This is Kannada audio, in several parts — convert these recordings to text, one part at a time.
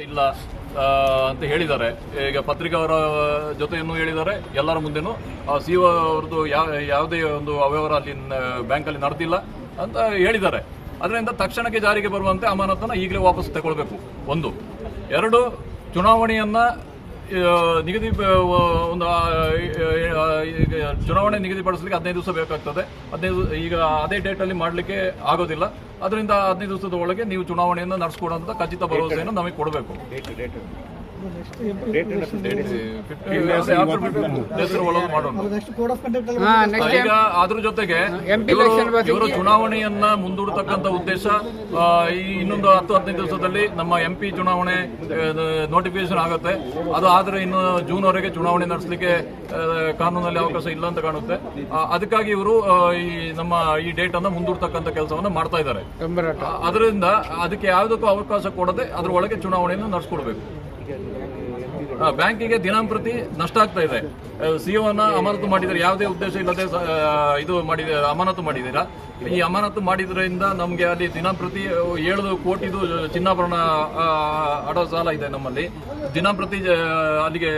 ಇಲ್ಲ ಅಂತ ಹೇಳಿದ್ದಾರೆ. ಈಗ ಪತ್ರಿಕಾವರ ಜೊತೆಯನ್ನು ಹೇಳಿದ್ದಾರೆ. ಎಲ್ಲರ ಮುಂದೆನೂ ಸಿ ಅವ್ರದ್ದು ಯಾವುದೇ ಒಂದು ಅವ್ಯವಹಾರ ಅಲ್ಲಿ ಬ್ಯಾಂಕಲ್ಲಿ ನಡೆದಿಲ್ಲ ಅಂತ ಹೇಳಿದ್ದಾರೆ. ಅದರಿಂದ ತಕ್ಷಣಕ್ಕೆ ಜಾರಿಗೆ ಬರುವಂತೆ ಅಮಾನತನ್ನು ಈಗಲೇ ವಾಪಸ್ ತಗೊಳ್ಬೇಕು. ಒಂದು. ಎರಡು, ಚುನಾವಣೆಯನ್ನ ನಿಗದಿ ಒಂದು ಚುನಾವಣೆ ನಿಗದಿಪಡಿಸಲಿಕ್ಕೆ ಹದಿನೈದು ದಿವಸ ಬೇಕಾಗ್ತದೆ. ಹದಿನೈದು ಈಗ ಅದೇ ಡೇಟಲ್ಲಿ ಮಾಡಲಿಕ್ಕೆ ಆಗೋದಿಲ್ಲ. ಅದರಿಂದ ಹದಿನೈದು ದಿವಸದ ಒಳಗೆ ನೀವು ಚುನಾವಣೆಯನ್ನು ನಡೆಸ್ಕೊಡೋಂಥ ಖಚಿತ ಭರವಸೆಯನ್ನು ನಮಗೆ ಕೊಡಬೇಕು. ಅದ್ರ ಜೊತೆಗೆ ಇವರು- ಚುನಾವಣೆಯನ್ನ ಮುಂದೂಡತಕ್ಕಂತ ಉದ್ದೇಶ ಈ ಇನ್ನೊಂದು ಹತ್ತು ಹದಿನೈದು ದಿವಸದಲ್ಲಿ ನಮ್ಮ ಎಂ ಪಿ ಚುನಾವಣೆ ನೋಟಿಫಿಕೇಶನ್ ಆಗುತ್ತೆ ಅದು ಆದ್ರೆ ಇನ್ನು ಜೂನ್ ವರೆಗೆ ಚುನಾವಣೆ ನಡೆಸಲಿಕ್ಕೆ ಕಾನೂನಲ್ಲಿ ಅವಕಾಶ ಇಲ್ಲ ಅಂತ ಕಾಣುತ್ತೆ ಅದಕ್ಕಾಗಿ ಇವರು ಈ ನಮ್ಮ ಈ ಡೇಟ್ ಅನ್ನ ಮುಂದೂಡ್ತಕ್ಕಂತ ಕೆಲಸವನ್ನ ಮಾಡ್ತಾ ಇದ್ದಾರೆ ಅದರಿಂದ ಅದಕ್ಕೆ ಯಾವುದಕ್ಕೂ ಅವಕಾಶ ಕೊಡದೆ ಅದರ ಒಳಗೆ ಚುನಾವಣೆಯನ್ನು ನಡೆಸ್ಕೊಡ್ಬೇಕು ಬ್ಯಾಂಕಿಗೆ ದಿನಂಪ್ರತಿ ನಷ್ಟ ಆಗ್ತಾ ಇದೆ. ಸಿಒನ ಅಮಾನತು ಮಾಡಿದರೆ ಯಾವುದೇ ಉದ್ದೇಶ ಇಲ್ಲದೆ ಇದು ಮಾಡಿದ, ಅಮಾನತು ಮಾಡಿದ್ದೀರಾ? ಈ ಅಮಾನತು ಮಾಡಿದ್ರಿಂದ ನಮಗೆ ಅಲ್ಲಿ ದಿನಂಪ್ರತಿ ಏಳು ಕೋಟಿದು ಚಿನ್ನಾಭರಣ ಅಡೋ ಸಾಲ ಇದೆ ನಮ್ಮಲ್ಲಿ. ದಿನಂಪ್ರತಿ ಅಲ್ಲಿಗೆ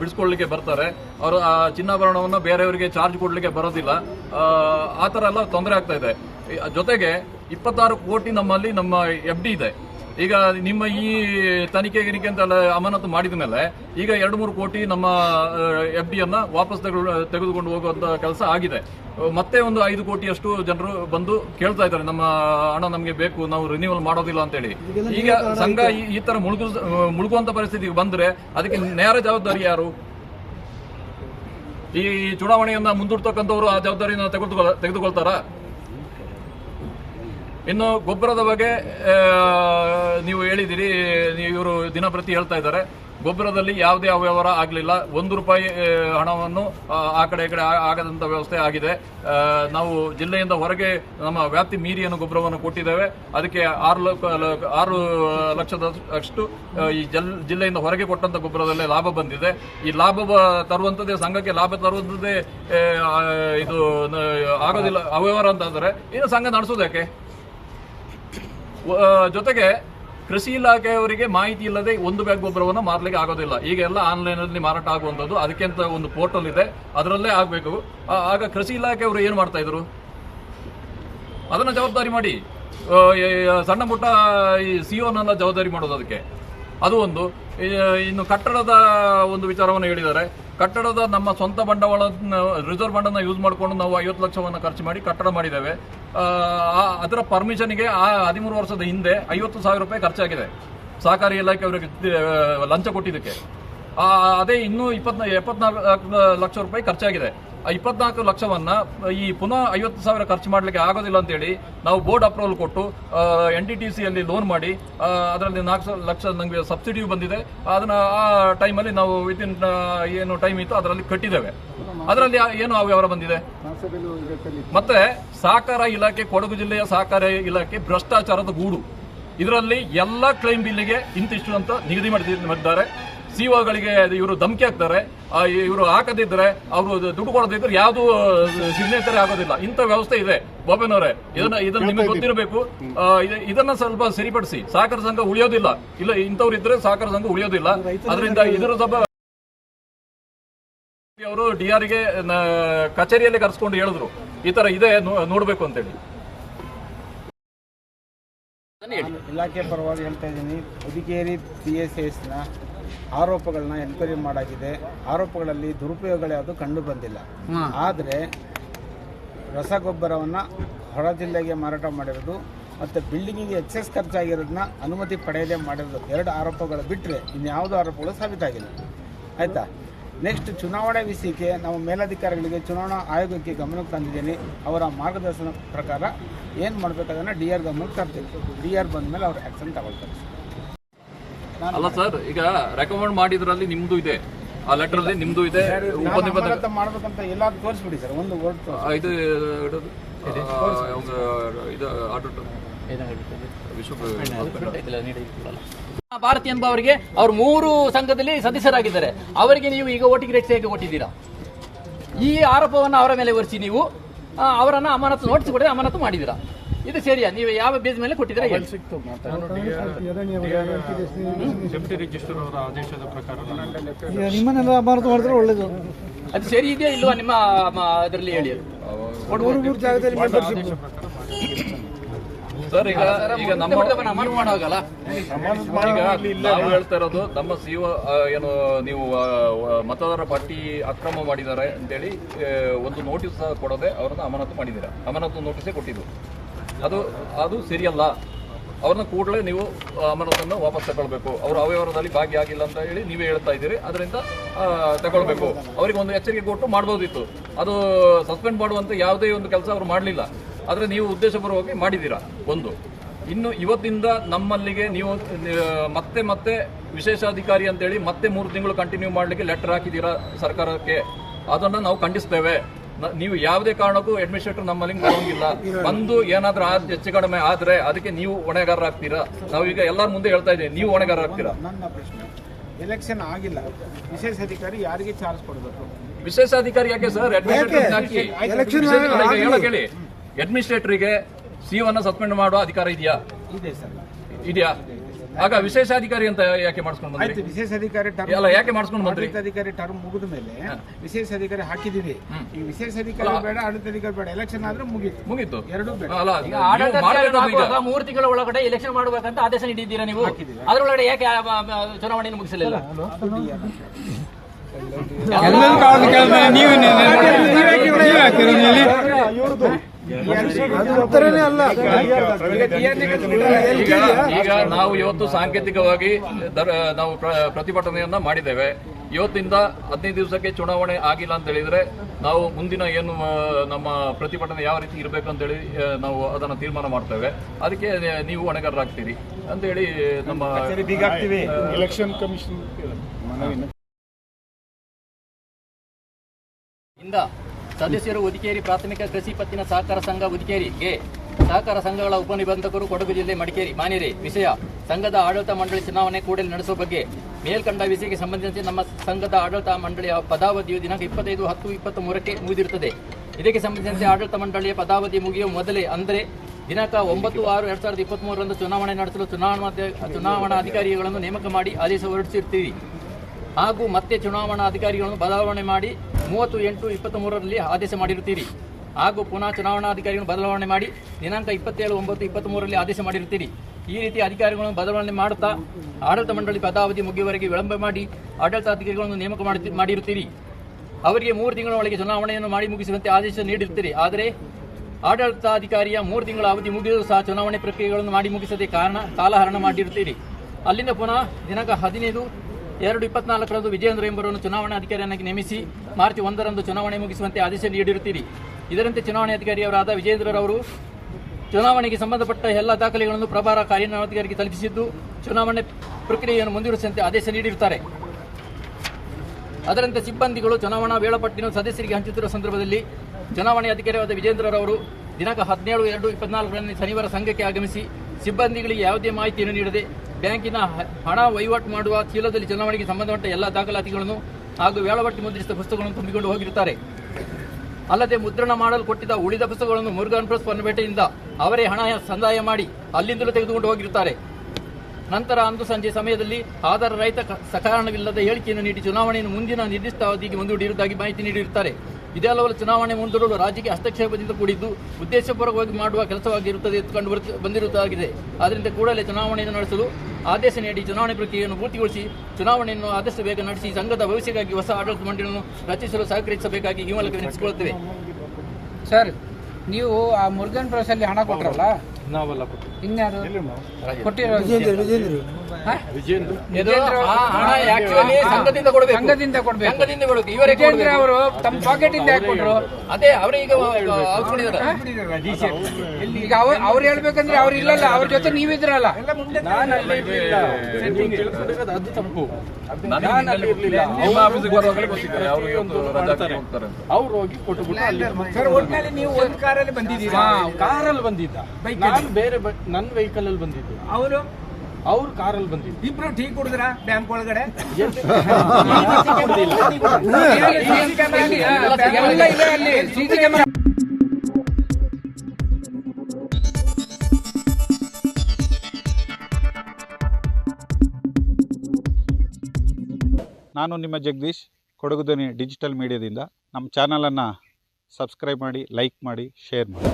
ಬಿಡಿಸ್ಕೊಳ್ಳಿಕ್ಕೆ ಬರ್ತಾರೆ. ಅವರು ಆ ಚಿನ್ನಾಭರಣವನ್ನು ಬೇರೆಯವರಿಗೆ ಚಾರ್ಜ್ ಕೊಡಲಿಕ್ಕೆ ಬರೋದಿಲ್ಲ. ಆ ಥರ ಎಲ್ಲ ತೊಂದರೆ ಆಗ್ತಾ ಇದೆ. ಜೊತೆಗೆ ಇಪ್ಪತ್ತಾರು ಕೋಟಿ ನಮ್ಮಲ್ಲಿ ನಮ್ಮ ಎಫ್ ಡಿ ಇದೆ. ಈಗ ನಿಮ್ಮ ಈ ತನಿಖೆ ಗಿನಿಕೆ ಅಂತ ಅಮಾನತು ಮಾಡಿದ ಮೇಲೆ ಈಗ ಎರಡು ಮೂರು ಕೋಟಿ ನಮ್ಮ ಎಫ್ ಡಿ ಅನ್ನ ವಾಪಸ್ ತೆಗೆದು ತೆಗೆದುಕೊಂಡು ಹೋಗುವಂತ ಕೆಲಸ ಆಗಿದೆ. ಮತ್ತೆ ಒಂದು ಐದು ಕೋಟಿಯಷ್ಟು ಜನರು ಬಂದು ಕೇಳ್ತಾ ಇದ್ದಾರೆ ನಮ್ಮ ಹಣ ನಮಗೆ ಬೇಕು ನಾವು ರಿನ್ಯೂವಲ್ ಮಾಡೋದಿಲ್ಲ ಅಂತೇಳಿ. ಈಗ ಸಂಘ ಈ- ತರ ಮುಳುಗು ಮುಳುಗುವಂತ ಪರಿಸ್ಥಿತಿಗೆ ಬಂದ್ರೆ ಅದಕ್ಕೆ ನೇರ ಜವಾಬ್ದಾರಿ ಯಾರು? ಈ ಚುನಾವಣೆಯನ್ನ ಮುಂದೂಡ್ತಕ್ಕಂಥವ್ರು ಆ ಜವಾಬ್ದಾರಿನ ತೆಗೆದುಕೊಳ ತೆಗೆದುಕೊಳ್ತಾರಾ? ಇನ್ನು ಗೊಬ್ಬರದ ಬಗ್ಗೆ ನೀವು ಹೇಳಿದಿರಿ ಇವರು ದಿನಪ್ರತಿ ಹೇಳ್ತಾ ಇದ್ದಾರೆ. ಗೊಬ್ಬರದಲ್ಲಿ ಯಾವುದೇ ಅವ್ಯವಹಾರ ಆಗಲಿಲ್ಲ. ಒಂದು ರೂಪಾಯಿ ಹಣವನ್ನು ಆ, ಕಡೆ ಈ ಕಡೆ ಆಗದಂಥ ವ್ಯವಸ್ಥೆ ಆಗಿದೆ. ನಾವು ಜಿಲ್ಲೆಯಿಂದ ಹೊರಗೆ ನಮ್ಮ ವ್ಯಾಪ್ತಿ ಮೀರಿಯನ್ನು ಗೊಬ್ಬರವನ್ನು ಕೊಟ್ಟಿದ್ದೇವೆ. ಅದಕ್ಕೆ ಆರು ಆರು ಲಕ್ಷದ ಅಷ್ಟು ಈ ಜಲ್ ಜಿಲ್ಲೆಯಿಂದ ಹೊರಗೆ ಕೊಟ್ಟಂತ ಗೊಬ್ಬರದಲ್ಲೇ ಲಾಭ ಬಂದಿದೆ. ಈ ಲಾಭ ತರುವಂಥದ್ದೇ ಸಂಘಕ್ಕೆ ಲಾಭ ತರುವಂಥದ್ದೇ ಇದು ಆಗೋದಿಲ್ಲ ಅವ್ಯವಹಾರ ಅಂತಂದರೆ ಇನ್ನು ಸಂಘ ನಡೆಸೋದಕ್ಕೆ ಜೊತೆಗೆ ಕೃಷಿ ಇಲಾಖೆಯವರಿಗೆ ಮಾಹಿತಿ ಇಲ್ಲದೆ ಒಂದು ಬ್ಯಾಗ್ ಗೊಬ್ಬರವನ್ನು ಮಾರಲಿಕ್ಕೆ ಆಗೋದಿಲ್ಲ. ಈಗ ಎಲ್ಲ ಆನ್ಲೈನಲ್ಲಿ ಮಾರಾಟ ಆಗುವಂಥದ್ದು ಅದಕ್ಕಿಂತ ಒಂದು ಪೋರ್ಟಲ್ ಇದೆ. ಅದರಲ್ಲೇ ಆಗಬೇಕು. ಆಗ ಕೃಷಿ ಇಲಾಖೆಯವರು ಏನು ಮಾಡ್ತಾ ಇದ್ರು? ಅದನ್ನ ಜವಾಬ್ದಾರಿ ಮಾಡಿ. ಸಣ್ಣ ಪುಟ್ಟ ಈ ಸಿಒನೆಲ್ಲ ಜವಾಬ್ದಾರಿ ಮಾಡೋದು ಅದಕ್ಕೆ. ಅದು ಒಂದು. ಇನ್ನು ಕಟ್ಟಡದ ಒಂದು ವಿಚಾರವನ್ನು ಹೇಳಿದ್ದಾರೆ. ಕಟ್ಟಡದ ನಮ್ಮ ಸ್ವಂತ ಬಂಡವಾಳ ರಿಸರ್ವ್ ಫಂಡನ್ನು ಯೂಸ್ ಮಾಡಿಕೊಂಡು ನಾವು ಐವತ್ತು ಲಕ್ಷವನ್ನು ಖರ್ಚು ಮಾಡಿ ಕಟ್ಟಡ ಮಾಡಿದ್ದೇವೆ. ಅದರ ಪರ್ಮಿಷನ್ಗೆ ಆ ಹದಿಮೂರು ವರ್ಷದ ಹಿಂದೆ ಐವತ್ತು ಸಾವಿರ ರೂಪಾಯಿ ಖರ್ಚಾಗಿದೆ. ಸಹಕಾರಿ ಇಲಾಖೆ ಅವರಿಗೆ ಲಂಚ ಕೊಟ್ಟಿದ್ದಕ್ಕೆ. ಅದೇ ಇನ್ನೂ ಇಪ್ಪತ್ನಾ, ಎಪ್ಪತ್ನಾಲ್ಕು ಲಕ್ಷ ರೂಪಾಯಿ ಖರ್ಚಾಗಿದೆ. ಇಪ್ಪತ್ನಾಲ್ಕು ಲಕ್ಷವನ್ನ, ಈ ಪುನಃ ಐವತ್ತು ಸಾವಿರ ಖರ್ಚು ಮಾಡಲಿಕ್ಕೆ ಆಗೋದಿಲ್ಲ ಅಂತೇಳಿ ನಾವು ಬೋರ್ಡ್ ಅಪ್ರೂವಲ್ ಕೊಟ್ಟು ಎನ್ ಟಿ ಟಿ ಸಿಯಲ್ಲಿ ಲೋನ್ ಮಾಡಿ ಅದರಲ್ಲಿ ನಾಲ್ಕು ಲಕ್ಷ ನಮಗೆ ಸಬ್ಸಿಡಿಯು ಬಂದಿದೆ. ಅದನ್ನ ಆ ಟೈಮಲ್ಲಿ ನಾವು ವಿತಿನ್ ಏನು ಟೈಮ್ ಇತ್ತು ಅದರಲ್ಲಿ ಕಟ್ಟಿದ್ದೇವೆ. ಅದರಲ್ಲಿ ಏನು ಅವ್ಯವಹಾರ ಬಂದಿದೆ? ಮತ್ತೆ ಸಹಕಾರ ಇಲಾಖೆ, ಕೊಡಗು ಜಿಲ್ಲೆಯ ಸಹಕಾರ ಇಲಾಖೆ ಭ್ರಷ್ಟಾಚಾರದ ಗೂಡು. ಇದರಲ್ಲಿ ಎಲ್ಲ ಕ್ಲೈಮ್ ಬಿಲ್ಲಿಗೆ ಇಂತಿಷ್ಟು ಅಂತ ನಿಗದಿ ಮಾಡಿ ಸಿಒಗಳಿಗೆ ಇವರು ಧಮಕಿ ಹಾಕ್ತಾರೆ. ಇವರು ಹಾಕದಿದ್ರೆ ಅವರು ದುಡ್ಡು ಕೊಡದಿದ್ರೆ ಯಾವುದು ಸಿಗ್ನೇಚರ್ ಆಗೋದಿಲ್ಲ. ಇಂಥ ವ್ಯವಸ್ಥೆ ಇದೆ. ಬಾಬೆನವರೇ ಇದನ್ನ ಇದನ್ನ ನಿಮಗೆ ಗೊತ್ತಿರಬೇಕು. ಇದನ್ನ ಸ್ವಲ್ಪ ಸರಿಪಡಿಸಿ. ಸಹಕಾರ ಸಂಘ ಉಳಿಯೋದಿಲ್ಲ. ಇಲ್ಲ ಇಂಥವ್ರು ಇದ್ರೆ ಸಹಕಾರ ಸಂಘ ಉಳಿಯೋದಿಲ್ಲ. ಅದರಿಂದ ಇದರ ಸ್ವಲ್ಪ ಅವರು ಡಿ ಆರ್ಗೆ ಕಚೇರಿಯಲ್ಲಿ ಕರೆಸ್ಕೊಂಡು ಹೇಳಿದ್ರು. ಈ ತರ ಇದೆ ನೋ- ನೋಡ್ಬೇಕು ಅಂತೇಳಿ. ಹೇಳಿ ಇಲಾಖೆ ಪರವಾಗಿ ಹೇಳ್ತಾ ಇದ್ದೀನಿ. ಹುದಿಕೇರಿ ಪಿ ಎಸ್ ಎಸ್ನ ಆರೋಪಗಳನ್ನ ಎನ್ಕ್ವೈರಿ ಮಾಡಾಗಿದೆ. ಆರೋಪಗಳಲ್ಲಿ ದುರುಪಯೋಗಗಳು ಯಾವುದು ಕಂಡು ಬಂದಿಲ್ಲ. ಆದರೆ ರಸಗೊಬ್ಬರವನ್ನು ಹೊರ ಜಿಲ್ಲೆಗೆ ಮಾರಾಟ ಮಾಡಿರೋದು ಮತ್ತು ಬಿಲ್ಡಿಂಗಿಗೆ ಎಕ್ಸೆಸ್ ಖರ್ಚಾಗಿರೋದನ್ನ ಅನುಮತಿ ಪಡೆಯದೆ ಮಾಡಿರೋದು ಎರಡು ಆರೋಪಗಳು ಬಿಟ್ಟರೆ ಇನ್ಯಾವುದೋ ಆರೋಪಗಳು ಸಾಬೀತಾಗಿಲ್ಲ. ಆಯಿತಾ? ನೆಕ್ಸ್ಟ್ ಚುನಾವಣೆ ವಿಷಯಕ್ಕೆ ನಾವು ಮೇಲಧಿಕಾರಿಗಳಿಗೆ ಚುನಾವಣಾ ಆಯೋಗಕ್ಕೆ ಗಮನಕ್ಕೆ ತಂದಿದ್ದೀನಿ. ಅವರ ಮಾರ್ಗದರ್ಶನ ಪ್ರಕಾರ ಏನು ಮಾಡಬೇಕಾದ್ರೆ ಡಿ ಆರ್ ಗಮನಕ್ಕೆ ತರ್ತೀವಿ. ಡಿ ಆರ್ ಬಂದ ಮೇಲೆ ಅವ್ರು ಆ್ಯಕ್ಷನ್ ತಗೊಳ್ತಾರೆ. ಅಲ್ಲ ಸರ್ ಈಗ ರೆಕಮೆಂಡ್ ಮಾಡಿದ್ರಲ್ಲಿ ನಿಮ್ದು ಇದೆ. ಆ ಲೆಟರ್ ಅಲ್ಲಿ ನಿಮ್ದು ಇದೆ ಭಾರತಿ ಎಂಬ ಅವರಿಗೆ ಅವ್ರ ತೋರಿಸ್ಬಿಡಿ ಸರ್ ಒಂದು ವರ್ಡ್ ಆ, ಇದು ಇಡೋದು? ಆ, ಒಂದು ಇದು ಆರ್ಡರ್ ವಿಶ್ವ ಭಾರತಿ ಎಂಬವರಿಗೆ ಅವರು ಮೂರು ಸಂಘದಲ್ಲಿ ಸದಸ್ಯರಾಗಿದ್ದಾರೆ. ಅವರಿಗೆ ನೀವು ಈಗ ವೋಟಿಂಗ್ ರೇಟ್ಸ್ ಹೇಗೆ ಕೊಟ್ಟಿದ್ದೀರಾ? ಈ ಆರೋಪವನ್ನು ಅವರ ಮೇಲೆ ಹೊರಿಸಿ ನೀವು ಅವರನ್ನ ಅಮಾನತು ನೋಟಿಸ್ ಕೊಡದೆ ಅಮಾನತು ಮಾಡಿದಿರಾ ಇದು ಸರಿಯಾ? ನೀವು ಯಾವ ಬೇಸ್ ಮೇಲೆ ಕೊಟ್ಟಿದ್ರೆ ಹೇಳಿ. ಡೆಪ್ಟಿ ರಿಜಿಸ್ಟರ್ ಅವರ ಆದೇಶದ ಪ್ರಕಾರ ನಿಮ್ಮನ್ನೆಲ್ಲ ಅಮಾನತು ಮಾಡಿದ್ರೆ ಒಳ್ಳೇದು. ಅದು ಸರಿ ಇದೆಯಾ ಇಲ್ವಾ ನಿಮ್ಮ ಅದರಲ್ಲಿ ಹೇಳಿ? ಸರ್ ಈಗ ಈಗ ನಮ್ಮ ಅಮಾನತು ಮಾಡೋಗಲ್ಲ. ಈಗ ನಾವು ಹೇಳ್ತಾ ಇರೋದು ನಮ್ಮ ಸಿಒ ಏನು ನೀವು ಮತದಾರ ಪಟ್ಟಿ ಅಕ್ರಮ ಮಾಡಿದ್ದಾರೆ ಅಂತೇಳಿ ಒಂದು ನೋಟಿಸ್ ಕೊಡದೆ ಅವರನ್ನು ಅಮಾನತು ಮಾಡಿದ್ದೀರಾ? ಅಮಾನತು ನೋಟಿಸೇ ಕೊಟ್ಟಿದ್ದು. ಅದು ಅದು ಸರಿಯಲ್ಲ. ಅವ್ರನ್ನ ಕೂಡಲೇ ನೀವು ಅಮಾನತನ್ನು ವಾಪಸ್ ತಗೊಳ್ಬೇಕು. ಅವರು ಅವ್ಯವಹಾರದಲ್ಲಿ ಭಾಗಿಯಾಗಿಲ್ಲ ಅಂತ ಹೇಳಿ ನೀವೇ ಹೇಳ್ತಾ ಇದ್ದೀರಿ. ಅದರಿಂದ ತಗೊಳ್ಬೇಕು. ಅವರಿಗೆ ಒಂದು ಎಚ್ಚರಿಕೆ ಕೊಟ್ಟು ಮಾಡ್ಬೋದಿತ್ತು. ಅದು ಸಸ್ಪೆಂಡ್ ಮಾಡುವಂಥ ಯಾವುದೇ ಒಂದು ಕೆಲಸ ಅವರು ಮಾಡಲಿಲ್ಲ. ಆದರೆ ನೀವು ಉದ್ದೇಶಪೂರ್ವಕವಾಗಿ ಮಾಡಿದ್ದೀರಾ? ಒಂದು. ಇನ್ನು ಇವತ್ತಿಂದ ನಮ್ಮಲ್ಲಿಗೆ ನೀವು ಮತ್ತೆ ಮತ್ತೆ ವಿಶೇಷಾಧಿಕಾರಿ ಅಂತೇಳಿ ಮತ್ತೆ ಮೂರು ತಿಂಗಳು ಕಂಟಿನ್ಯೂ ಮಾಡಲಿಕ್ಕೆ ಲೆಟರ್ ಹಾಕಿದ್ದೀರಾ ಸರ್ಕಾರಕ್ಕೆ? ಅದನ್ನು ನಾವು ಖಂಡಿಸ್ತೇವೆ. ನೀವು ಯಾವುದೇ ಕಾರಣಕ್ಕೂ ಅಡ್ಮಿನಿಸ್ಟ್ರೇಟರ್ ನಮ್ಮಲ್ಲಿ ಬರೋಂಗಿಲ್ಲ. ಬಂದು ಏನಾದ್ರೂ ಆದ್ ಹೆಚ್ಚು ಕಡಿಮೆ ಆದ್ರೆ ಅದಕ್ಕೆ ನೀವು ಹೊಣೆಗಾರರಾಗ್ತೀರಾ? ಈಗ ಎಲ್ಲರ ಮುಂದೆ ಹೇಳ್ತಾ ಇದ್ದೀವಿ ನೀವು ಹೊಣೆಗಾರರಾಗ್ತೀರಾ? ನನ್ನ ಪ್ರಶ್ನೆ. ಎಲೆಕ್ಷನ್ ಆಗಿಲ್ಲ. ವಿಶೇಷ ಅಧಿಕಾರಿ ಯಾರಿಗೆ ಚಾರ್ಜ್ ಕೊಡಬೇಕು? ವಿಶೇಷಾಧಿಕಾರಿ ಯಾಕೆ ಸರ್ ಅಡ್ಮಿನಿಸ್ಟ್ರೇಟರ್ ಹೇಳಿ ಅಡ್ಮಿನಿಸ್ಟ್ರೇಟರ್ಗೆ ಸಿಒನ ಸಸ್ಪೆಂಡ್ ಮಾಡುವ ಅಧಿಕಾರ ಇದೆಯಾ? ಇದೆಯಾ? ಆಗ ವಿಶೇಷಾಧಿಕಾರಿ ಅಂತ ಯಾಕೆ ಮಾಡಿಸ್ಕೊಂಡು ಆಯ್ತು ಬಂದ್ರಿ ವಿಶೇಷ ಅಧಿಕಾರಿ ಅಲ್ಲ ಯಾಕೆ ಮಾಡಿಸ್ಕೊಂಡು ಬಂದ್ರಿ ಆಡಳಿತ ಅಧಿಕಾರಿ ಟರ್ಮ್ ಮುಗಿದ ಮೇಲೆ ವಿಶೇಷಾಧಿಕಾರಿ ಹಾಕಿದೀವಿ ಈ ವಿಶೇಷ ಅಧಿಕಾರಿ ಬೇಡ ಆಡಳಿತಾಧಿಕಾರಿ ಬೇಡ ಎಲೆಕ್ಷನ್ ಆದ್ರೆ ಮುಗೀತು ಮುಗೀತು ಎರಡೂ ಬೇಡ ಅಲ್ಲ ಈಗ ನೀವು ಆಡಳಿತ ಮಾಡ್ಬೇಕು ಈಗ. ಮೂರು ತಿಂಗಳ ಒಳಗಡೆ ಎಲೆಕ್ಷನ್ ಮಾಡಬೇಕಂತ ಆದೇಶ ನೀಡಿದ್ದೀರಾ ನೀವು ಅದರೊಳಗಡೆ ಯಾಕೆ ಆ, ಆ, ಆ, ಚುನಾವಣೆಯನ್ನು ಮುಗಿಸಲಿಲ್ಲ ನೀವು ಉತ್ತರನೇ ಹಾಕಿರೋದು ಈಗ ನಾವು ಇವತ್ತು ಸಾಂಕೇತಿಕವಾಗಿ ದರ- ನಾವು ಪ್ರ- ಪ್ರತಿಭಟನೆಯನ್ನ ಮಾಡಿದ್ದೇವೆ. ಇವತ್ತಿಂದ ಹದಿನೈದು ದಿವಸಕ್ಕೆ ಚುನಾವಣೆ ಆಗಿಲ್ಲ ಅಂತ ಹೇಳಿದ್ರೆ ನಾವು ಮುಂದಿನ ಏನು ನಮ್ಮ ಪ್ರತಿಭಟನೆ ಯಾವ ರೀತಿ ಇರಬೇಕು ಅಂತೇಳಿ ನಾವು ಅದನ್ನ ತೀರ್ಮಾನ ಮಾಡ್ತೇವೆ. ಅದಕ್ಕೆ ನೀವು ಹೊಣೆಗಾರರಾಗ್ತೀರಿ ಅಂತೇಳಿ ನಮ್ಮ ಎಲೆಕ್ಷನ್ ಕಮಿಷನ್ ಇಂದ ಸದಸ್ಯರು ಉದಿಕೇರಿ ಪ್ರಾಥಮಿಕ ಕೃಷಿ ಪತ್ತಿನ ಸಹಕಾರ ಸಂಘ ಉದಿಕೇರಿಗೆ ಸಹಕಾರ ಸಂಘಗಳ ಉಪನಿಬಂಧಕರು ಕೊಡಗು ಜಿಲ್ಲೆ ಮಡಿಕೇರಿ. ಮಾನೇರಿ ವಿಷಯ. ಸಂಘದ ಆಡಳಿತ ಮಂಡಳಿ ಚುನಾವಣೆ ಕೂಡಲೇ ನಡೆಸುವ ಬಗ್ಗೆ ಮೇಲ್ಕಂಡ ವಿಷಯಕ್ಕೆ ಸಂಬಂಧಿಸಿದಂತೆ ನಮ್ಮ ಸಂಘದ ಆಡಳಿತ ಮಂಡಳಿಯ ಪದಾವಧಿಯು ದಿನಾಂಕ ಇಪ್ಪತ್ತೈದು ಹತ್ತು ಇಪ್ಪತ್ತ್ ಮೂರಕ್ಕೆ ಮುಗಿದಿರುತ್ತದೆ. ಇದಕ್ಕೆ ಸಂಬಂಧಿಸಿದಂತೆ ಆಡಳಿತ ಮಂಡಳಿಯ ಪದಾವಧಿ ಮುಗಿಯುವ ಮೊದಲೇ ಅಂದರೆ ದಿನಾಂಕ ಒಂಬತ್ತು ಆರು ಎರಡ್ ಸಾವಿರದ ಇಪ್ಪತ್ತ್ ಮೂರರಂದು ಚುನಾವಣೆ ನಡೆಸಲು ಚುನಾವಣಾ ಚುನಾವಣಾ ಅಧಿಕಾರಿಗಳನ್ನು ನೇಮಕ ಮಾಡಿ ಆದೇಶ ಹೊರಡಿಸಿರ್ತೀರಿ. ಹಾಗೂ ಮತ್ತೆ ಚುನಾವಣಾ ಅಧಿಕಾರಿಗಳನ್ನು ಬದಲಾವಣೆ ಮಾಡಿ ಮೂವತ್ತು ಎಂಟು ಇಪ್ಪತ್ತ್ ಮೂರರಲ್ಲಿ ಆದೇಶ ಮಾಡಿರುತ್ತೀರಿ. ಹಾಗೂ ಪುನಃ ಚುನಾವಣಾ ಅಧಿಕಾರಿಗಳನ್ನು ಬದಲಾವಣೆ ಮಾಡಿ ದಿನಾಂಕ ಇಪ್ಪತ್ತೇಳು ಒಂಬತ್ತು ಇಪ್ಪತ್ತ್ ಮೂರರಲ್ಲಿ ಆದೇಶ ಮಾಡಿರುತ್ತೀರಿ. ಈ ರೀತಿ ಅಧಿಕಾರಿಗಳನ್ನು ಬದಲಾವಣೆ ಮಾಡುತ್ತಾ ಆಡಳಿತ ಮಂಡಳಿ ಪದಾವಧಿ ಮುಗಿಯುವವರೆಗೆ ವಿಳಂಬ ಮಾಡಿ ಆಡಳಿತಾಧಿಕಾರಿಗಳನ್ನು ನೇಮಕ ಮಾಡಿ ಮಾಡಿರುತ್ತೀರಿ. ಅವರಿಗೆ ಮೂರು ತಿಂಗಳ ಒಳಗೆ ಚುನಾವಣೆಯನ್ನು ಮಾಡಿ ಮುಗಿಸುವಂತೆ ಆದೇಶ ನೀಡಿರುತ್ತೀರಿ. ಆದರೆ ಆಡಳಿತಾಧಿಕಾರಿಯ ಮೂರು ತಿಂಗಳ ಅವಧಿ ಮುಗಿದರೂ ಸಹ ಚುನಾವಣೆ ಪ್ರಕ್ರಿಯೆಗಳನ್ನು ಮಾಡಿ ಮುಗಿಸದೆ ಕಾರಣ, ಕಾಲಹರಣ ಮಾಡಿರುತ್ತೀರಿ. ಅಲ್ಲಿಂದ ಪುನಃ ದಿನಾಂಕ ಹದಿನೈದು ಎರಡು ಇಪ್ಪತ್ನಾಲ್ಕರಂದು ವಿಜಯೇಂದ್ರ ಎಂಬುವರನ್ನು ಚುನಾವಣಾಧಿಕಾರಿಯನ್ನಾಗಿ ನೇಮಿಸಿ ಮಾರ್ಚ್ ಒಂದರಂದು ಚುನಾವಣೆ ಮುಗಿಸುವಂತೆ ಆದೇಶ ನೀಡಿರುತ್ತೀರಿ. ಇದರಂತೆ ಚುನಾವಣಾಧಿಕಾರಿಯವರಾದ ವಿಜೇಂದ್ರರವರು ಚುನಾವಣೆಗೆ ಸಂಬಂಧಪಟ್ಟ ಎಲ್ಲ ದಾಖಲೆಗಳನ್ನು ಪ್ರಭಾರ ಕಾರ್ಯನಿರ್ವಹಣಾಧಿಕಾರಿಗೆ ತಲುಪಿಸಿದ್ದು, ಚುನಾವಣೆ ಪ್ರಕ್ರಿಯೆಯನ್ನು ಮುಂದುವರಿಸುವಂತೆ ಆದೇಶ ನೀಡಿರುತ್ತಾರೆ. ಅದರಂತೆ ಸಿಬ್ಬಂದಿಗಳು ಚುನಾವಣಾ ವೇಳಾಪಟ್ಟಿಯನ್ನು ಸದಸ್ಯರಿಗೆ ಹಂಚುತ್ತಿರುವ ಸಂದರ್ಭದಲ್ಲಿ ಚುನಾವಣೆ ಅಧಿಕಾರಿಯಾದ ವಿಜೇಂದ್ರರವರು ದಿನಾಂಕ ಹದಿನೇಳು, ಎರಡು ಇಪ್ಪತ್ನಾಲ್ಕರಲ್ಲಿ ಶನಿವಾರ ಸಂಘಕ್ಕೆ ಆಗಮಿಸಿ ಸಿಬ್ಬಂದಿಗಳಿಗೆ ಯಾವುದೇ ಮಾಹಿತಿಯನ್ನು ನೀಡದೆ ಬ್ಯಾಂಕಿನ ಹಣ ವಹಿವಾಟು ಮಾಡುವ ಚೀಲದಲ್ಲಿ ಚುನಾವಣೆಗೆ ಸಂಬಂಧಪಟ್ಟ ಎಲ್ಲ ದಾಖಲಾತಿಗಳನ್ನು ಹಾಗೂ ವೇಳಾಪಟ್ಟಿ ಮುದ್ರಿಸಿದ ಪುಸ್ತಕಗಳನ್ನು ತುಂಬಿಕೊಂಡು ಹೋಗಿರುತ್ತಾರೆ. ಅಲ್ಲದೆ ಮುದ್ರಣ ಮಾಡಲು ಕೊಟ್ಟಿದ್ದ ಉಳಿದ ಪುಸ್ತಕಗಳನ್ನು ಮುರುಗನ್ ಪ್ರೆಸ್ ಪನ್ನಪೇಟೆಯಿಂದ ಅವರೇ ಹಣ ಸಂದಾಯ ಮಾಡಿ ಅಲ್ಲಿಂದಲೂ ತೆಗೆದುಕೊಂಡು ಹೋಗಿರುತ್ತಾರೆ. ನಂತರ ಅಂದು ಸಂಜೆ ಸಮಯದಲ್ಲಿ ಆಧಾರ ರಹಿತ ಸಕಾರಣವಿಲ್ಲದ ಹೇಳಿಕೆಯನ್ನು ನೀಡಿ ಚುನಾವಣೆಯನ್ನು ಮುಂದಿನ ನಿರ್ದಿಷ್ಟ ಅವಧಿಗೆ ಮುಂದೂಡಿರುವುದಾಗಿ ಮಾಹಿತಿ ನೀಡಿರುತ್ತಾರೆ. ಇದೆಲ್ಲವೂ ಚುನಾವಣೆ ಮುಂದೂಡಲು ರಾಜ್ಯಕ್ಕೆ ಹಸ್ತಕ್ಷೇಪದಿಂದ ಕೂಡಿದ್ದು ಉದ್ದೇಶಪೂರ್ವಕವಾಗಿ ಮಾಡುವ ಕೆಲಸವಾಗಿರುತ್ತದೆ ಎಂದು ಕಂಡು ಬಂದಿರುವುದಾಗಿದೆ. ಆದ್ದರಿಂದ ಕೂಡಲೇ ಚುನಾವಣೆಯನ್ನು ನಡೆಸಲು ಆದೇಶ ನೀಡಿ ಚುನಾವಣೆ ಪ್ರಕ್ರಿಯೆಯನ್ನು ಪೂರ್ತಿಗೊಳಿಸಿ, ಚುನಾವಣೆಯನ್ನು ಆದಷ್ಟು ಬೇಗ ನಡೆಸಿ, ಸಂಘದ ಭವಿಷ್ಯಕ್ಕಾಗಿ ಹೊಸ ಆಡಳಿತ ಮಂಡಳಿಯನ್ನು ರಚಿಸಲು ಸಹಕರಿಸಬೇಕಾಗಿ ಈ ಮೂಲಕ ನೆನೆಸಿಕೊಳ್ಳುತ್ತೇವೆ ಸರ್, ನೀವು ಆ ಮುರುಗನ್ ಪ್ರೆಸ್ ಹಣ ಹಣ ಇನ್ಯಾರು? ಕೊಟ್ಟಿರೋ ಸಂಘದಿಂದ ಕೊಡಬೇಕು. ಸಂಘದಿಂದ ಕೊಡ್ಬೇಕು. ಸಂಘದಿಂದ ಕೊಡಬೇಕು. ಇವರೇ ವಿಜೇಂದ್ರ ಕೊಡ್ಬೇಕು. ಅವರು ತಮ್ಮ ಪಾಕೆಟ್ ಇಂದ ಹಾಕೊಂಡ್ರು ಕೊಟ್ರು ಅದೇ ಅವರೀಗ ಈಗ ಹಾಕ್ಕೊಂಡಿದ್ದಾರೆ ಈಗ ಅವ್ರು ಅವ್ರು ಹೇಳ್ಬೇಕಂದ್ರೆ ಅವ್ರು ಇಲ್ಲಲ್ಲ ಅವ್ರ ಜೊತೆ ನೀವಿದ್ರಲ್ಲ ಅದು ತಪ್ಪು. ಅವರು ಹೋಗಿ ಕೊಟ್ಟು ಒಟ್ಟಿನಲ್ಲಿ ನೀವು ಒಂದು ಕಾರಲ್ಲಿ ಬಂದಿದ್ದೀರಾ? ಕಾರಲ್ಲಿ ಬಂದಿದ್ದ. ನಾನು ಬೇರೆ ನನ್ನ ವೆಹಿಕಲ್ ಅಲ್ಲಿ ಬಂದಿದ್ದು. ಅವರು ಅವ್ರ ಕಾರಲ್ಲಿ ಬಂದಿದ್ದು. ಇಬ್ರು ಟೀ ಕುಡಿದ್ರ ಬ್ಯಾಂಕ್ ಒಳಗಡೆ? ನಾನು ನಿಮ್ಮ ಜಗದೀಶ್ ಕೊಡಗು ಡಿಜಿಟಲ್ ಮೀಡಿಯಾದಿಂದ. ನಮ್ಮ ಚಾನಲನ್ನು ಸಬ್ಸ್ಕ್ರೈಬ್ ಮಾಡಿ ಲೈಕ್ ಮಾಡಿ ಶೇರ್ ಮಾಡಿ.